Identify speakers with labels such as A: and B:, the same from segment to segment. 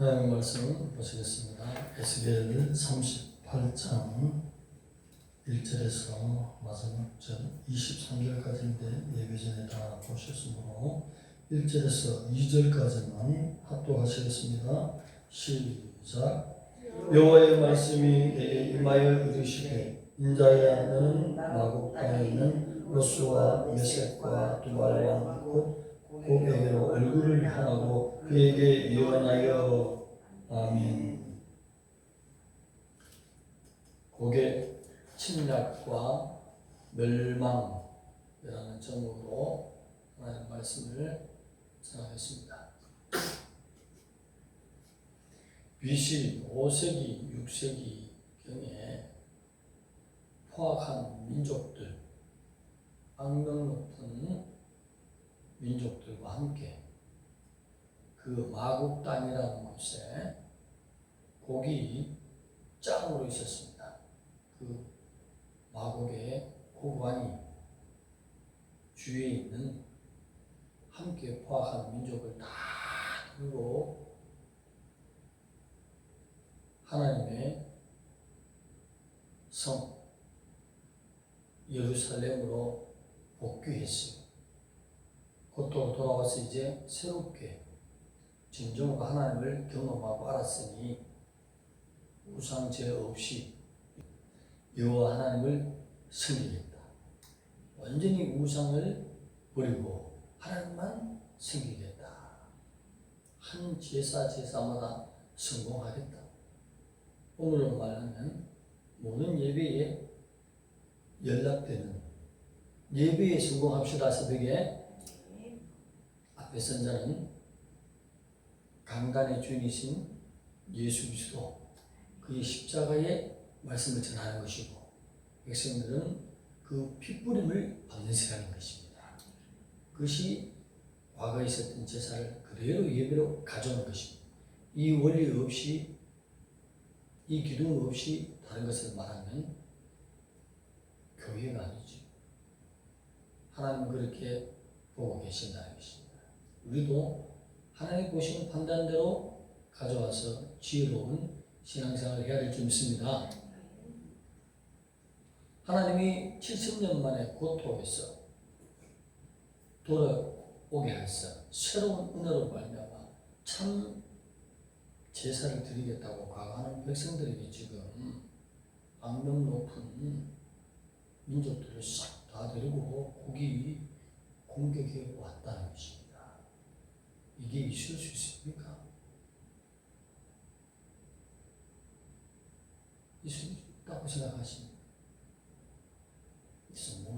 A: 하나님 말씀 보시겠습니다. 에스겔 38장 1절에서 마지막 절 23절까지인데 예배 전에 다 보셨으므로 1절에서 2절까지만 합독하시겠습니다. 시작 여호와의 말씀이 내게 임하여 이르시되 인자야 너는 마곡 땅에 있는 로스와 메섹과 두발 왕 곧 고개로 얼굴을 향하고 그에게 예언하여 아멘. 고개 침략과 멸망이라는 제목으로 하나님 말씀을 전하겠습니다. BC 5세기, 6세기 경에 포악한 민족들, 악명 높은 민족들과 함께 그 마국 땅이라는 곳에 곡이 짱으로 있었습니다. 그 마곡의 고관이 주위에 있는 함께 포악한 민족을 다 들고 하나님의 성 예루살렘으로 복귀했어요. 곧또 돌아와서 이제 새롭게 진정으로 하나님을 경험하고 알았으니 우상죄 없이 여호와 하나님을 섬기겠다. 완전히 우상을 버리고 하나님만 섬기겠다. 한 제사 제사마다 성공하겠다. 오늘로 말하면 모든 예배에 연락되는 예배에 성공합시다 새벽에 앞에 선자는 강단의 주인이신 예수 그리스도 그의 십자가의 말씀을 전하는 것이고 백성들은 그 핏부림을 받는 시라는 것입니다. 그것이 과거에 있었던 제사를 그대로 예배로 가져오는 것입니다. 이 원리 없이 이 기둥 없이 다른 것을 말하면 교회가 아니죠. 하나님 그렇게 보고 계신다는 것입니다. 우리도 하나님 보시는 판단대로 가져와서 지혜로운 신앙생활을 해야 될 줄 믿습니다. 하나님이 70년 만에 고통에서 돌아오게 하셔 새로운 은혜로 말미암아 참 제사를 드리겠다고 과거하는 백성들에게 지금 악명 높은 민족들을 싹 다 데리고 고기 공격해 왔다는 것입니다. 이게 있을 수 있습니까? 있을 수 있다고 생각하십니까?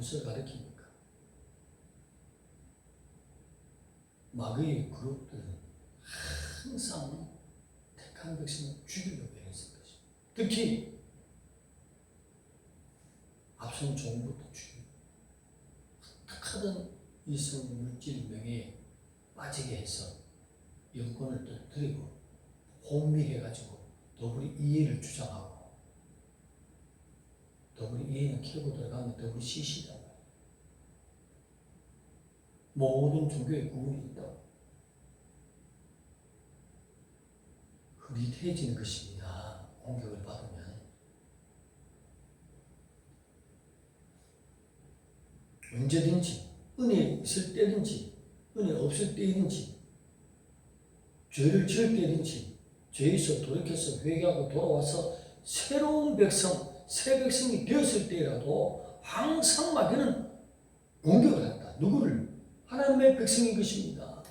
A: 무엇을 가리킵니까? 마귀의 그룹들은 항상 택한 백성을 죽이려고 했을 것입니다. 특히 앞선 종부터 죽이고 어떻게든 이성 물질 명예에 빠지게 해서 영권을 떨어뜨리고 혼미해가지고 더불이 이해를 주장하고 더불이 이해는 캐고 들어가면 더불이 시시다. 모든 종교에 구분이 있다고. 흐릿해지는 것입니다. 공격을 받으면. 언제든지, 은혜 있을 때든지, 은혜 없을 때든지, 죄를 지을 때든지, 죄에서 돌이켜서 회개하고 돌아와서 새로운 백성, 새 백성이 되었을 때라도 항상 마귀는 공격을 한다. 누구를? 하나님의 백성인 것입니다.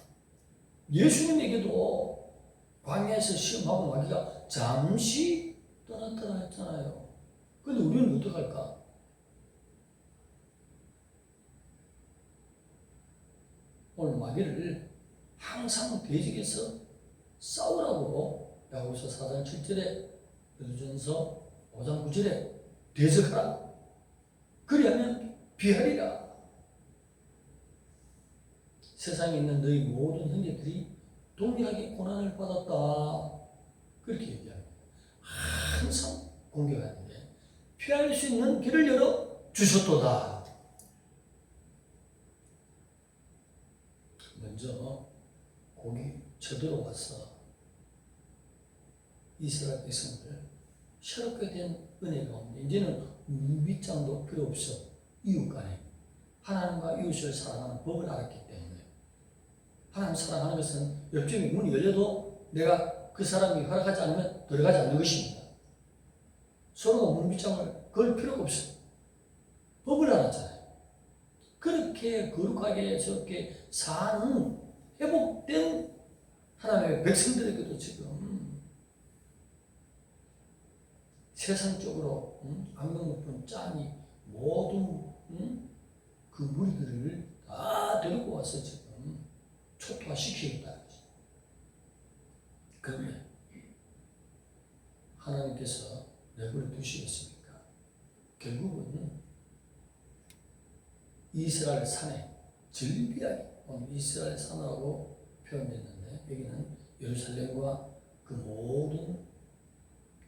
A: 예수님에게도 광야에서 시험하고 마귀가 잠시 떠났더라 했잖아요. 근데 우리는 어떡할까? 오늘 마귀를 항상 대적해서 싸우라고 야고보서 4장 7절에 베드전서 5장 9절에 대적하라. 그리하면 비하리라. 세상에 있는 너희 모든 형제들이 동일하게 고난을 받았다. 그렇게 얘기합니다. 항상 공격하는데 피할 수 있는 길을 열어 주셨도다. 먼저 고기 쳐들어 와서 이스라엘 백성들 새롭게 된 은혜가 옵니다. 이제는 무빗장도 필요 없어. 이웃 간에 하나님과 이웃을 사랑하는 법을 알았기 때문에 하나님 사랑하는 것은 옆집에 문이 열려도 내가 그 사람이 허락하지 않으면 들어가지 않는 것입니다. 서로가 문빗장을 걸 필요가 없어. 법을 알았잖아요. 그렇게 거룩하게 저렇게 사는 회복된 하나님의 백성들에게도 지금 세상적으로 음, 안경 높은 짠이 모든 음, 그 무리들을 다 데리고 와서 지금 초토화시키겠다는 거죠. 그런데 하나님께서 내버려 두시겠습니까? 결국은 이스라엘 산에 즐비하게 오늘 이스라엘 산으로 표현됐는데 여기는 예루살렘과 그 모든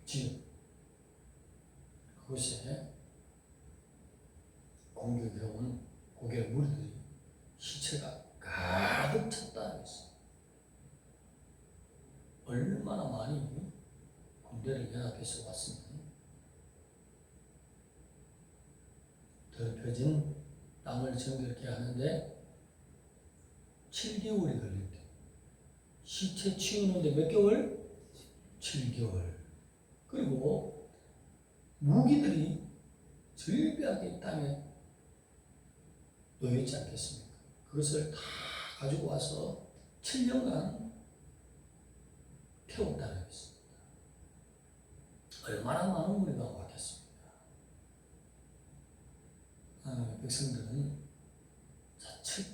A: 지역 그곳에 공격해온 고개 무리들이 시체가 가득 찼다는 것입니다. 얼마나 많이 군대를 연합해서 왔으면 더럽혀진 땅을 정결케 하는데 7개월이 걸렸대. 시체 치우는데 몇 개월? 7개월. 그리고 무기들이 절비하게 땅에 놓여있지 않겠습니까? 그것을 다 가지고 와서 7년간 태웠다는 것입니다. 얼마나 많은 무리가 왔겠습니까? 하나님의 백성들은 자칫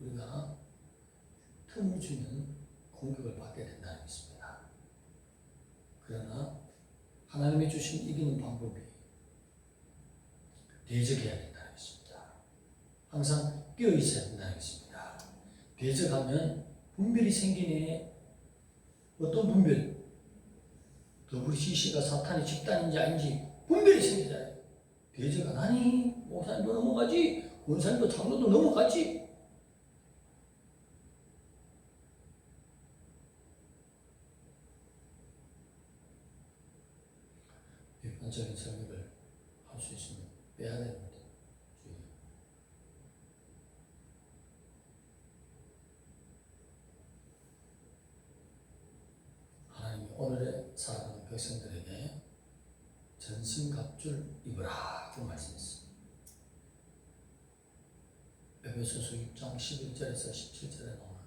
A: 우리가 틈을 주면 공격을 받게 된다는 것입니다. 그러나 하나님이 주신 이기는 방법이 대적해야 된다는 것입니다. 항상 끼어 있어야 된다는 것입니다. 대적하면 분별이 생기네. 어떤 분별? WCC가 사탄의 집단인지 아닌지 분별이 생기잖아요. 대적 안 하니? 목사님도 넘어가지? 원사님도 장로도 넘어가지? 비판적인 설교를 할수 있으면 빼야 됩니다. 주의. 하나님이 오늘의 사랑하는 백성들에게 전신갑줄 입으라 그 말씀했습니다. 에베소서 6장 11절에서 17절에 나오는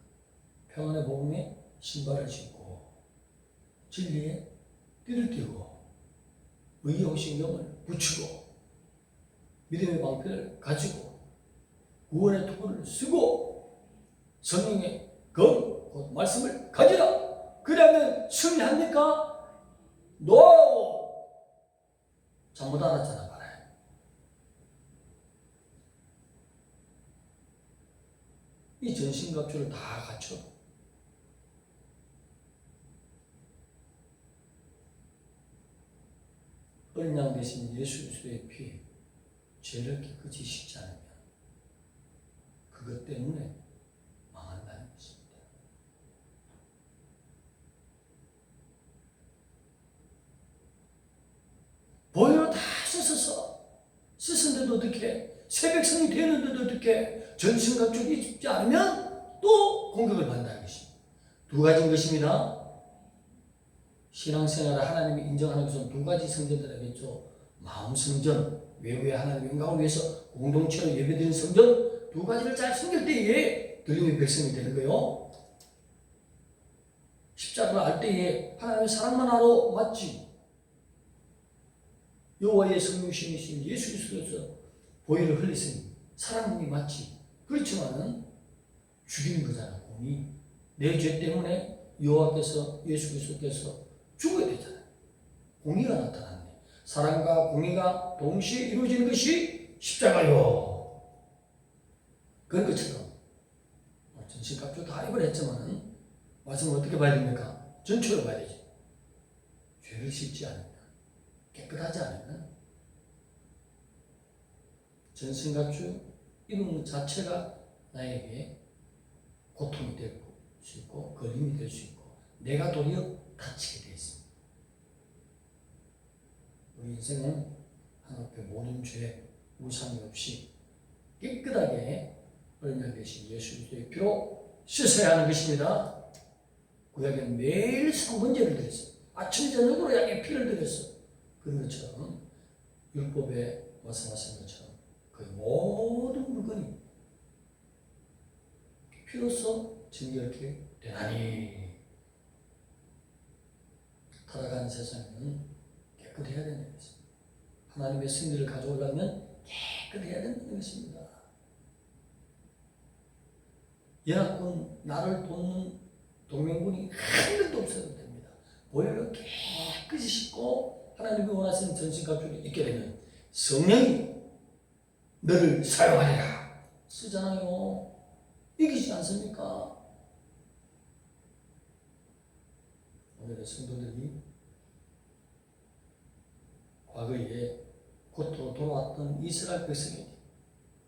A: 평안의 복음에 신발을 신고 진리에 띠를 띠고 의의 호신경을 붙이고 믿음의 방패를 가지고 구원의 투구를 쓰고 성령의 검, 곧 말씀을 가지라 그러면 승리합니까? NO! 잘못 알았잖아 말해 이 전신갑주를 다 갖춰 얼량 대신 예수 그리스도의 피 죄를 깨끗이 씻지 않으면 그것 때문에 망한다는 것입니다. 보혈 다 씻어서 씻은데도 어떻게 새벽성이 되는데도 어떻게 전신갑주를 입지 않으면 또 공격을 받는다는 것입니다. 두 가지인 것입니다. 신앙생활을 하나님이 인정하는 것은 두 가지 성전들 하겠죠. 마음 성전, 외부의 하나님 영광을 위해서 공동체로 예배드리는 성전 두 가지를 잘 섬길 때에 들림의 백성이 되는 거요. 십자가를 알 때에 하나님의 사랑만 하러 맞지. 여호와의 성령신이신 예수 그리스도께서 보혈을 흘리신 사랑이 맞지. 그렇지만은 죽이는 거잖아. 공이 내 죄 때문에 여호와께서 예수 그리스도께서 죽어야 되잖아요. 공의가 나타났네. 사랑과 공의가 동시에 이루어지는 것이 십자가요. 그런 것처럼 전신갑주 다 입을 했지만은 말씀을 어떻게 봐야 됩니까? 전체로 봐야 되지. 죄를 씻지 않으면 깨끗하지 않으면 전신갑주 입은 것 자체가 나에게 고통이 될 수 있고 걸림이 될 수 있고 내가 도리어 다치게 되어 있습니다. 우리 인생은 하나님께 모든 죄 우상이 없이 깨끗하게 얼마 되신 예수 그리스도의 피로 씻어야 하는 것입니다. 구약에는 매일 성문제를 드렸어요. 아침 저녁으로 양의 피를 드렸어. 그런 것처럼 율법에 말씀하신 것처럼 그 모든 물건이 피로써 정결케 되나니 타락한 세상에는 깨끗해야 된다는 것입니다. 하나님의 승리를 가져오려면 깨끗해야 된다는 것입니다. 연합군 나를 돕는 동맹군이 한 명도 없어도 됩니다. 보혈로 깨끗이 씻고 하나님이 원하시는 전신갑주를 입게 되면 성령이 너를 사용하리라 쓰잖아요. 이기지 않습니까? 오늘의 성도들이 과거에 곧또 돌아왔던 이스라엘 백성에게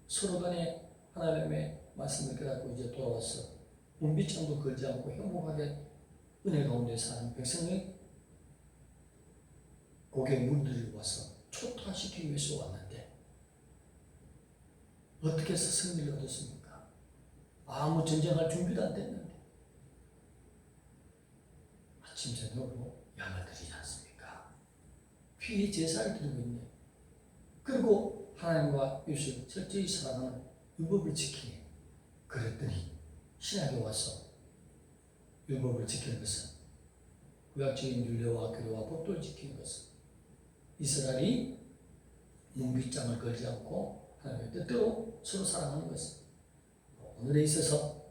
A: 서로 간에 하나님의 말씀을 깨닫고 이제 돌아와서 문비창도 걸지 않고 행복하게 은혜 가운데 사는 백성의 고개 물들이고 와서 초토화시키기 위해서 왔는데 어떻게 해서 승리를 얻었습니까? 아무 전쟁할 준비도 안 됐는데 아침 저녁으로 드리지 않습니까? 피의 제사를 드리고 있네. 그리고 하나님과 예수를 철저히 사랑하는 율법을 지키네. 그랬더니 신학에 와서 율법을 지키는 것은 구약적인 율례와 교례와 법도를 지키는 것은 이스라엘이 문빗장을 걸지 않고 하나님의 뜻대로 서로 사랑하는 것은 오늘에 있어서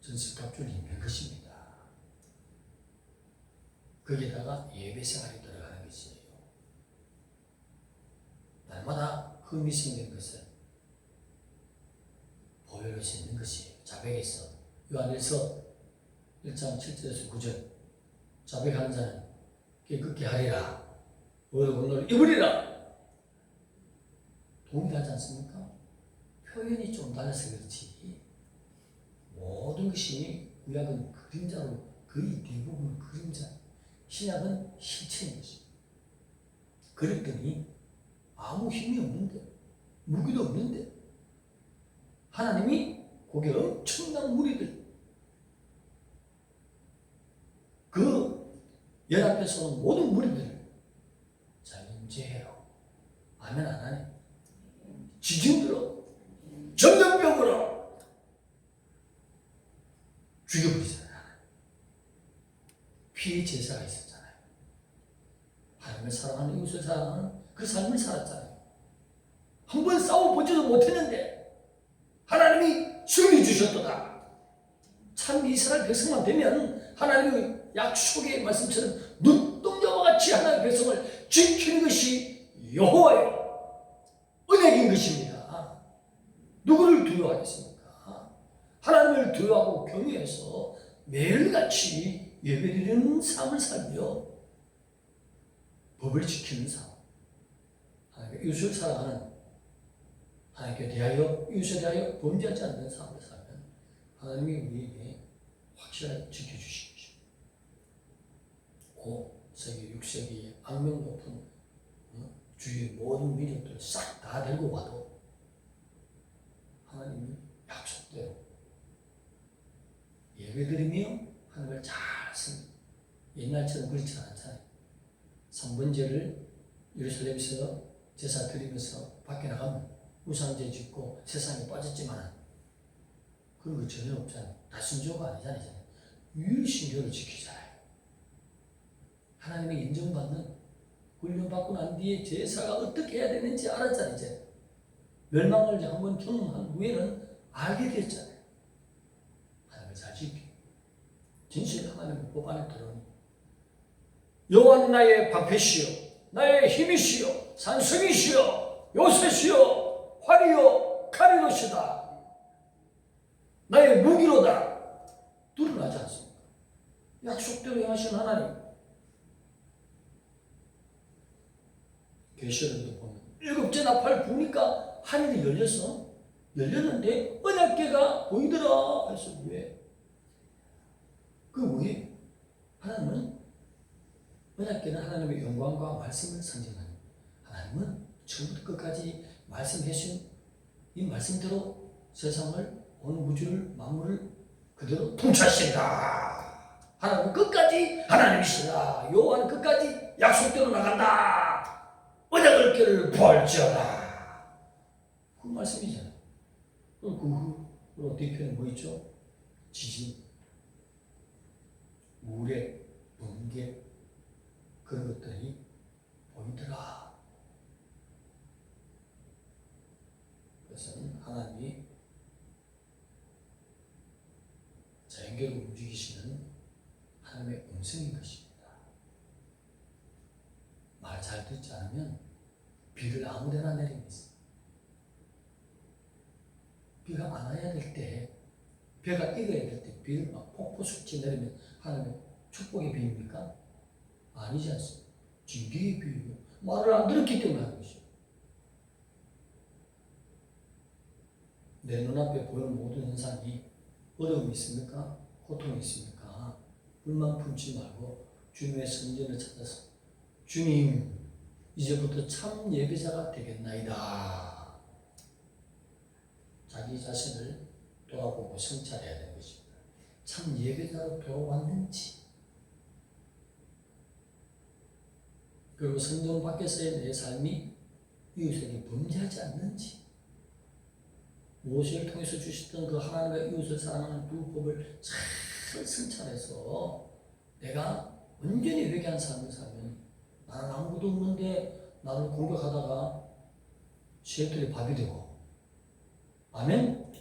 A: 전식갑주를 입는 것입니다. 거기다가 예배 생활이 들어가는 것이에요. 날마다 흠이 생기는 것은 보혈로 씻는 것이에요. 자백에서 요한일서 1장 7절에서 9절 자백하는 자는 깨끗게 하리라 의의 공로를 입으리라 동일하지 않습니까? 표현이 좀 달라서 그렇지 모든 것이 구약은 그림자로 거의 대부분 그림자 신약은 실체인 것입니다. 그랬더니 아무 힘이 없는데 무기도 없는데 하나님이 거기에 엄청난 무리들 그 연합해서 온 모든 무리들을 자 인재해요 아멘 안 하네 지진들어 정전병으로 죽여버리잖아요 피의 제사가 있었잖아요. 하나님을 사랑하는 이웃을 사랑하는 그 삶을 살았잖아요. 한 번 싸워보지도 못했는데 하나님이 승리 주셨도다. 참 이스라엘 백성만 되면 하나님의 약속의 말씀처럼 눈동자와 같이 하나님의 백성을 지키는 것이 여호와의 은혜인 것입니다. 누구를 두려워하겠습니까? 하나님을 두려워하고 경외해서 매일같이 예배드리는 삶을 살며 법을 지키는 삶. 이웃을 사랑하는 하나님께 대하여 이웃에 대하여 범죄하지 않는 삶을 살면 하나님이 우리에게 확실하게 지켜주신 것입니다. 5세기, 6세기의 악명 높은 어? 주위의 모든 민족들을 싹다 데리고 와도 하나님이 약속대로 예배드리며 하나님을 잘 씁니다. 옛날처럼 그렇지 않잖아요. 3번제를 예루살렘에서 제사 드리면서 밖에 나가면 우상제 짓고 세상에 빠졌지만 그런 거 전혀 없잖아요. 다 순조가 아니잖아요. 유일신교를 지키잖아요. 하나님의 인정받는 훈련받고 난 뒤에 제사가 어떻게 해야 되는지 알았잖아요. 이제 멸망을 한번 경험한 후에는 알게 됐잖아요. 잘 지키. 진실 하나님의 법 안에 들어오니 여호와는 나의 방패시요 나의 힘이시요 산성이시요 요새시요 활이요 칼이로시다. 나의 무기로다. 드러나지 않습니까? 약속대로 행하신 하나님. 계시록에도 보면 일곱째 나팔 부니까 하늘이 열렸어. 열렸는데 언약계가 보이더라. 해서 왜? 그 왜? 하나님은 언약계는 하나님의 영광과 말씀을 상징하는 하나님은 처음부터 끝까지 말씀해 주신 이 말씀대로 세상을 온 우주를 만물을 그대로 통치하신다. 하나님은 끝까지 하나님이시다. 여호와는 끝까지 약속대로 나간다. 언약을 길을 부할지어다. 그 말씀이잖아요. 그 후로 뒤편에 뭐 있죠? 지진, 우레, 번개 그런 것들이 보이더라. 그것은 하나님이 자연계를 움직이시는 하나님의 음성인 것입니다. 말 잘 듣지 않으면 비를 아무데나 내립니다. 비가 안 와야 될 때, 배가 익어야 될 때, 비를 막 폭포수치 내리면 하나님의 축복의 비입니까? 아니지 않습니까? 징계의 비예요. 말을 안 들었기 때문에 하는 것이죠. 내 눈앞에 보이는 모든 현상이 어려움이 있습니까? 고통이 있습니까? 불만 품지 말고 주님의 성전을 찾아서 주님 이제부터 참 예배자가 되겠나이다. 자기 자신을 돌아보고 성찰해야 되는 것입니다. 참 예배자로 돌아왔는지 그리고 성전 밖에서의 내 삶이 이웃에게 범죄하지 않는지 모세를 통해서 주셨던 그 하나님과 이웃을 사랑하는 두 법을 잘 성찰해서 내가 온전히 회개한 삶을 살면 나는 아무것도 없는데 나를 공격하다가 시애틀이 밥이 되고 아멘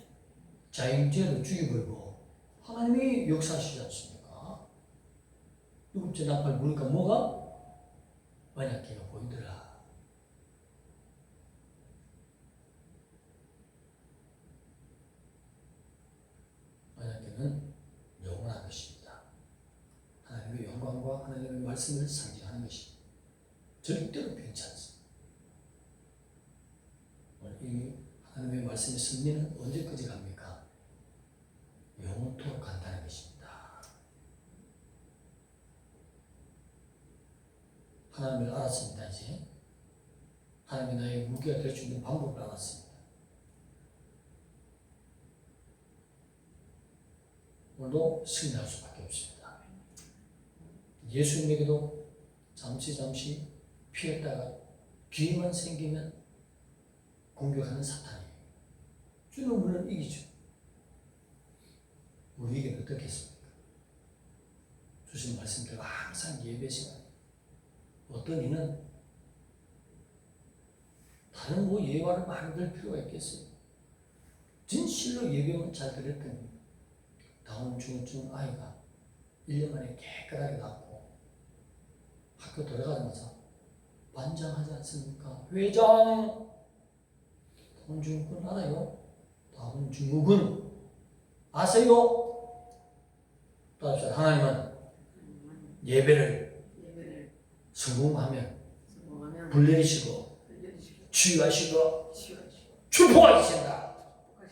A: 자행죄로 죽여버리고 하나님이 역사하시지 않습니까? 일곱째 나팔 보니까 뭐가? 만약해가 보이더라. 만약에는 영원한 것입니다. 하나님의 영광과 하나님의 말씀을 것입니다. 절대로. 오늘 이 하나님의 말씀의 승리는 언제까지 갑니까? 영원토록 간다는 것입니다. 하나님을 알았습니다, 이제. 하나님이 나의 무기가 될 수 있는 방법을 알았습니다. 오늘도 승리할 수밖에 없습니다. 예수님에게도 잠시 잠시 피했다가 기회만 생기면 공격하는 사탄이에요. 주는 물론 이기죠. 우리에게는 어떻겠습니까? 주신 말씀대로 항상 예배 시간 어떤 이는 다른 뭐 예화를 많이 들 필요가 있겠어요. 진실로 예배만 잘 드렸더니 다음 중쯤 아이가 1년 만에 깨끗하게 낫고 학교 들어가자마자 반장하지 않습니까? 회장! 다음 중국은 알아요? 다음 중국은 아세요? 따라합시다. 하나님은 예배를
B: 예배를
A: 성공하면
B: 성공하면
A: 불내리시고
B: 들려주시고
A: 치유하시고 축복하신다.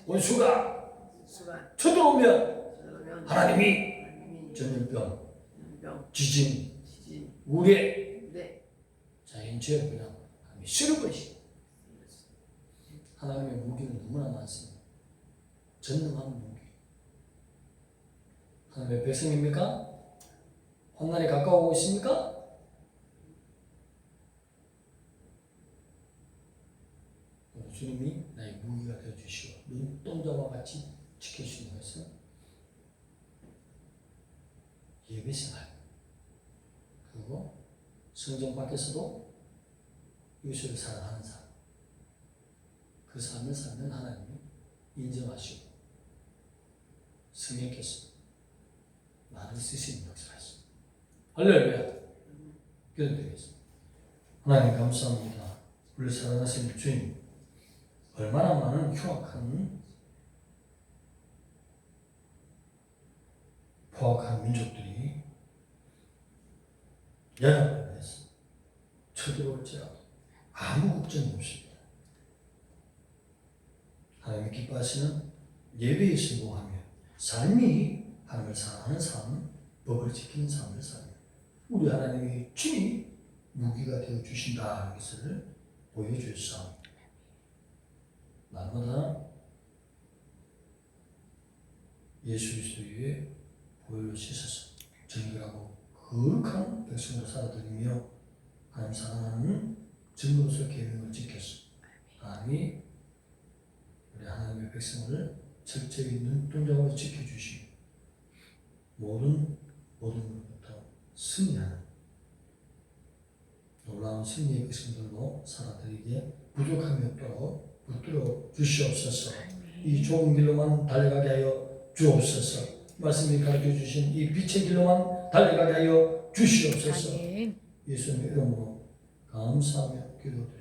A: 원수가
B: 수가
A: 쳐들어오면 하나님이 전염병, 지진 우레,
B: 네
A: 자연재해 그냥 쓸어버리시고 하나님의 무기는 너무나 많습니다. 전능한 무기. 하나님의 백성입니까? 환난이 가까워오고 있습니까? 주님이 나의 무기가 되어주시고 눈동자와 같이 지켜주시는 것은 예배생활 그리고 성전 밖에서도 이웃을 사랑하는 삶 그 삶을 살면 하나님이 인정하시고 성령께서 나를 쓰시는 역사하십니다. 할렐루야. 기도드리겠습니다. 하나님 감사합니다. 우리 사랑하시는 주님, 얼마나 많은 흉악한 포악한 민족들이 연합을 해서 쳐들어올지라도 아무 걱정이 없습니다. 하나님이 기뻐하시는 예배에 신봉하며 삶이 하나님을 사랑하는 삶, 법을 지키는 삶을 살며 우리 하나님의 친히 무기가 되어 주신다는 것을 보여주사 날마다 예수 그리스도의 보혈로 씻어서 정결하고 거룩한 백성으로 살아들이며 하나님 사랑하는 증거로서 계명을 지켜서 하나님이 우리 하나님의 백성을 철저히 눈동자로 지켜주시고 모든 모든 것부터 승리하는 놀라운 승리의 백성들로 살아들이게 부족함이 없도록 붙들어 주시옵소서. 이 좋은 길로만 달려가게 하여 주옵소서. 말씀이 가르쳐 주신 이 빛의 길로만 달려가게 하여 주시옵소서. 예수님의 이름으로 감사하며 Good.